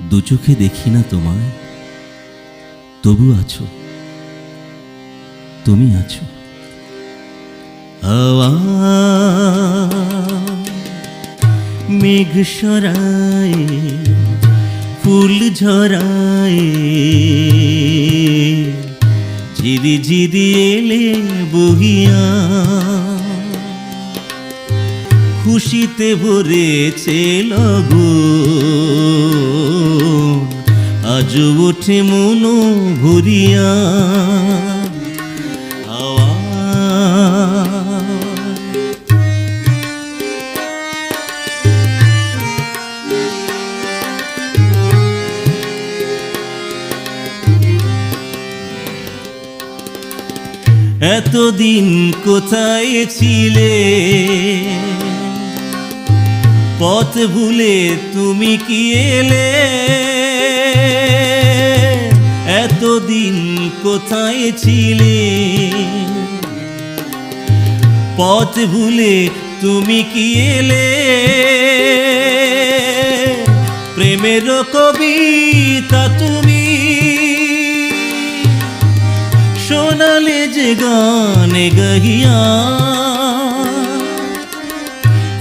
দু চোখে দেখি না তোমায়। তবু আছো। তুমি আছো। মেঘ সরায়, ফুল ঝরায়, ঝিরি ঝিরি এলে বহিয়া। খুশিতে ভরেছে লগো ওঠে মনো হাওয়া। এতদিন কোথায় ছিলে? পথ ভুলে তুমি কি এলে? এতদিন কোথায় ছিলে? পথ ভুলে তুমি কি এলে? প্রেমের কবিতা তুমি। শোনালে যে গানে গহিয়া,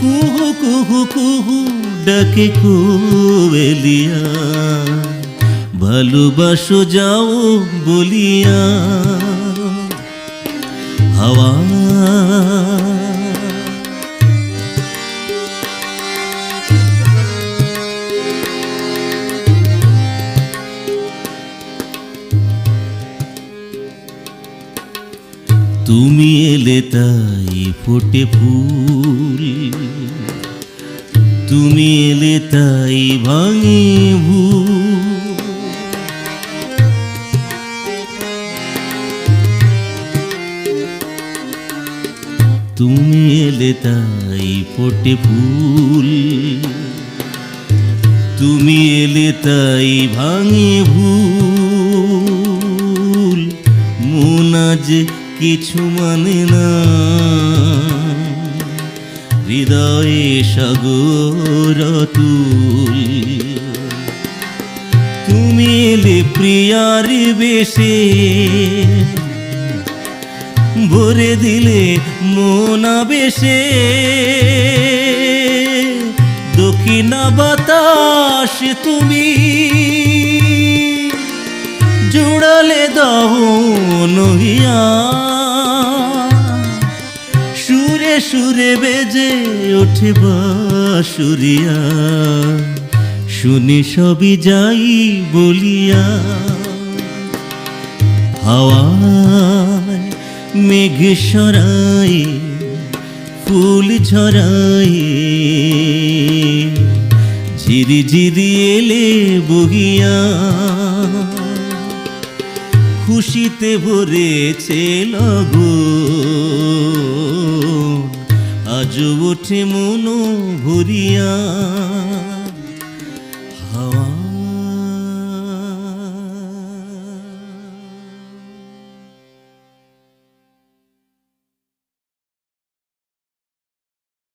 কুহু কুহু কুহু ডাকে কোয়েলিয়া ভালোবাসো যাও বলিয়া হাওয়া। তুমি এলে তাই ফোটে ফুল তুমি এলে তাই ভাঙে ভুল। তুমি এলে তাই ফোটে ফুল। তুমি এলে তাই ভাঙে ভুল। মন আজ কিছু মানে না। হৃদয়ে সাগর তুল তুমি এলে প্রিয়ার বেশে। ভরে দিলে মোনা বেশে দক্ষিণা বাতাস তুমি জুড়ালে দাও নহিয়া। সুরে সুরে বেজে ওঠে সুরিয়া শুনি সবই যাই বলিয়া। হাওয়ায় মেঘ সরায়, ফুল ঝরায় ঝিরি ঝিরি এলে বহিয়া, খুশিতে ভরেছে লগো আজ ওঠে মনো ভরিয়া।